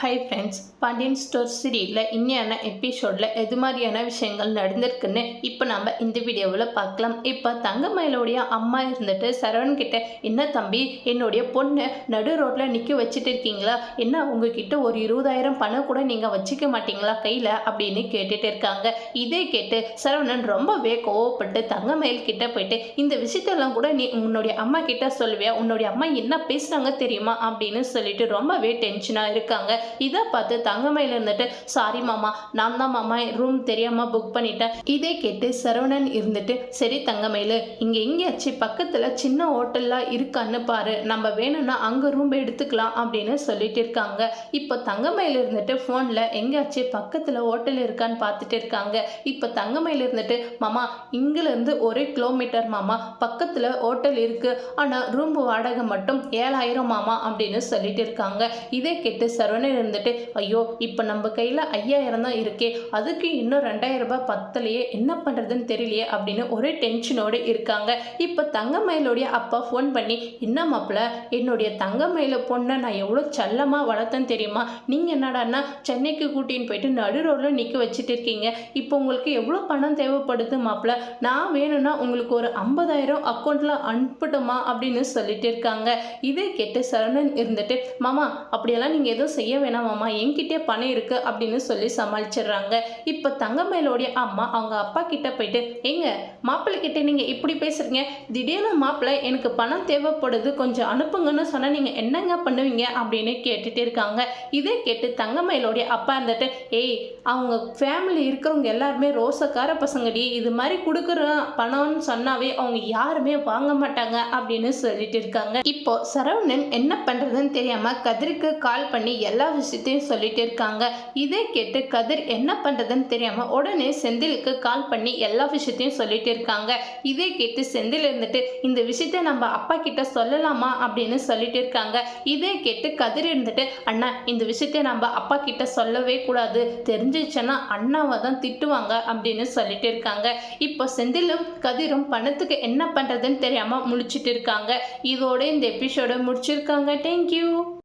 Hi friends Pandian store சீரியலில் இன்னையான எபிசோடில் எது மாதிரியான விஷயங்கள் நடந்திருக்குன்னு இப்போ நம்ம இந்த வீடியோவில் பார்க்கலாம். இப்போ தங்கமயிலோடைய அம்மா இருந்துட்டு சரவண் கிட்ட என்ன தம்பி என்னுடைய பொண்ணை நடு ரோட்டில் நிற்க வச்சுட்டு இருக்கீங்களா? என்ன உங்ககிட்ட ஒரு இருபதாயிரம் பணம் கூட நீங்கள் வச்சுக்க மாட்டீங்களா கையில்? அப்படின்னு கேட்டுட்டு இருக்காங்க. இதே கேட்டு சரவணன் ரொம்பவே கோவப்பட்டு தங்கமயில் கிட்ட போயிட்டு இந்த விஷயத்தெல்லாம் கூட நீ உன்னுடைய அம்மா கிட்ட சொல்லுவியா? உன்னுடைய அம்மா என்ன பேசுகிறாங்க தெரியுமா? அப்படின்னு சொல்லிட்டு ரொம்பவே டென்ஷனாக இருக்காங்க. இதை பார்த்து தங்கமையில இருந்துட்டு சாரி மாமா நான் தான் மாமா ரூம் தெரியாம புக் பண்ணிட்டேன். இதை கேட்டு சரவணன் இருந்துட்டு சரி தங்கமயில் இங்கே எங்கேயாச்சும் பக்கத்தில் சின்ன ஹோட்டல்லாம் இருக்கான்னு பாரு. நம்ம வேணும்னா அங்கே ரூம் எடுத்துக்கலாம் அப்படின்னு சொல்லிட்டு இருக்காங்க. இப்போ தங்கமயில் இருந்துட்டு ஃபோனில் எங்கேயாச்சும் பக்கத்தில் ஹோட்டல் இருக்கான்னு பார்த்துட்டு இருக்காங்க. இப்போ தங்கமயில இருந்துட்டு மாமா இங்கிலேருந்து ஒரு கிலோமீட்டர் மாமா பக்கத்தில் ஹோட்டல் இருக்கு. ஆனால் ரூம் வாடகை மட்டும் ஏழாயிரம் மாமா அப்படின்னு சொல்லிட்டு இருக்காங்க. இதை கேட்டு சரவணன் இருந்துட்டு ஐயோ இப்போ நம்ம கையில் ஐயாயிரம் தான் இருக்கே அதுக்கு இன்னும் ரெண்டாயிரம் ரூபாய் பத்தலையே என்ன பண்ணுறதுன்னு தெரியலையே அப்படின்னு ஒரே டென்ஷனோடு இருக்காங்க. இப்போ தங்கமயிலுடைய அப்பா ஃபோன் பண்ணி என்ன மாப்பிள்ள என்னுடைய தங்கமயில பொண்ணை நான் எவ்வளோ செல்லமாக வளர்த்தேன்னு தெரியுமா? நீங்கள் என்னடான்னா சென்னைக்கு கூட்டின்னு போயிட்டு நடு ரோடில் நிற்க வச்சுட்டு இருக்கீங்க. இப்போ உங்களுக்கு எவ்வளோ பணம் தேவைப்படுது மாப்பிள்ள நான் வேணும்னா உங்களுக்கு ஒரு ஐம்பதாயிரம் அக்கௌண்ட்டில் அனுப்பட்டுமா? அப்படின்னு சொல்லிட்டு இருக்காங்க. இதே கேட்டு சரவணன் இருந்துட்டு மாமா அப்படியெல்லாம் நீங்கள் எதுவும் செய்ய வேண்டாம் வேணாமாம்மா என்கிட்டே பணம் இருக்கு அப்படின்னு சொல்லி சமாளிச்சிடுறாங்க. இப்போ தங்கமயிலோடைய அம்மா அவங்க அப்பா கிட்ட போயிட்டு எங்க மாப்பிள்ளை கிட்ட நீங்கள் இப்படி பேசுறீங்க? திடீர்னு மாப்பிள்ளை எனக்கு பணம் தேவைப்படுது கொஞ்சம் அனுப்புங்கன்னு சொன்னால் நீங்கள் என்னங்க பண்ணுவீங்க? அப்படின்னு கேட்டுட்டு இருக்காங்க. இதை கேட்டு தங்கமயிலோடைய அப்பா இருந்துட்டு ஏய் அவங்க ஃபேமிலி இருக்கிறவங்க எல்லாருமே ரோசக்கார பசங்கடி. இது மாதிரி கொடுக்குற பணம்னு சொன்னாவே அவங்க யாருமே வாங்க மாட்டாங்க அப்படின்னு சொல்லிட்டு இருக்காங்க. இப்போ சரவணன் என்ன பண்றதுன்னு தெரியாம கதிருக்கு கால் பண்ணி எல்லா விஷயத்தையும் சொல்லிட்டு இருக்காங்க. இதை கேட்டு கதிர் என்ன பண்ணுறதுன்னு தெரியாமல் உடனே செந்திலுக்கு கால் பண்ணி எல்லா விஷயத்தையும் சொல்லிட்டு இருக்காங்க. இதை கேட்டு செந்தில் இருந்துட்டு இந்த விஷயத்த நம்ம அப்பா கிட்ட சொல்லலாமா? அப்படின்னு சொல்லிட்டு இருக்காங்க. இதை கேட்டு கதிர் இருந்துட்டு அண்ணா இந்த விஷயத்த நம்ம அப்பா கிட்ட சொல்லவே கூடாது. தெரிஞ்சிச்சுன்னா அண்ணாவை தான் திட்டுவாங்க. அப்படின்னு சொல்லிட்டு இருக்காங்க. இப்போ செந்திலும் கதிரும் பணத்துக்கு என்ன பண்ணுறதுன்னு தெரியாமல் முழிச்சிட்டு இருக்காங்க. இதோட இந்த எபிசோட முடிச்சிருக்காங்க. தேங்க்யூ